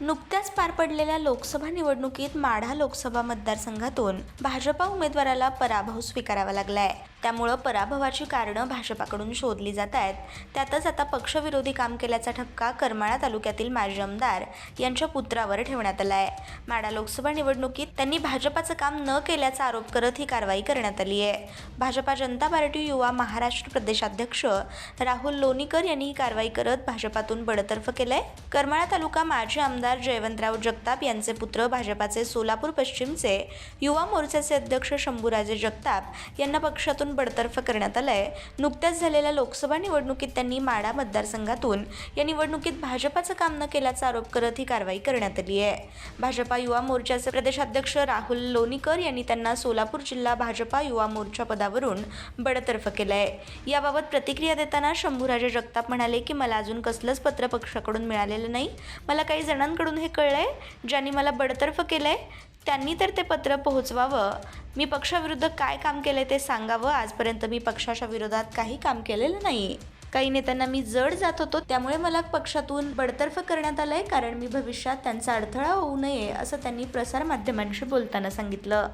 नुकत्याच पार पडलेल्या लोकसभा निवडणुकीत माढा लोकसभा मतदारसंघातून भाजपा उमेदवाराला पराभव स्वीकारावा लागलाय. त्यामुळं पराभवाची कारणं भाजपाकडून शोधली जात आहेत. त्यातच आता पक्षविरोधी काम केल्याचा ठपका करमाळा तालुक्यातील माजी आमदार यांच्या पुत्रावर ठेवण्यात आला आहे माढा लोकसभा निवडणुकीत त्यांनी भाजपाचं काम न केल्याचा आरोप करत ही कारवाई करण्यात आली आहे. भाजपा जनता पार्टी युवा महाराष्ट्र प्रदेशाध्यक्ष राहुल लोणीकर यांनी ही कारवाई करत भाजपातून बडतर्फ केलंय. करमाळा तालुका माजी आमदार जयवंतराव जगताप यांचे पुत्र भाजपाचे सोलापूर पश्चिमचे युवा मोर्चाचे अध्यक्ष शंभूराजे जगताप यांना पक्षातून बडतर्फ करण्यात आलंय. नुकत्याच झालेल्या लोकसभा निवडणुकीत त्यांनी माडा मतदारसंघातून या निवडणुकीत भाजपाचं काम न केल्याचा आरोप करत ही कारवाई करण्यात आली आहे. भाजपा युवा मोर्चाचे प्रदेशाध्यक्ष राहुल लोणीकर यांनी त्यांना सोलापूर जिल्हा भाजपा युवा मोर्चा पदावरून बडतर्फ केलंय. याबाबत प्रतिक्रिया देताना शंभूराजे जगताप म्हणाले की मला अजून कसलंच पत्र पक्षाकडून मिळालेलं नाही. मला काही जणांकडून हे कळलं आहे ज्यांनी मला बडतर्फ केलं आहे त्यांनी तर ते पत्र पोहोचवावं. मी पक्षाविरुद्ध काय काम केलंय ते सांगावं. आजपर्यंत मी पक्षाच्या विरोधात काही काम केलेलं नाही काही नेत्यांना मी जड जात होतो त्यामुळे मला पक्षातून बडतर्फ करण्यात आलं आहे कारण मी भविष्यात त्यांचा अडथळा होऊ नये असं त्यांनी प्रसारमाध्यमांशी बोलताना सांगितलं.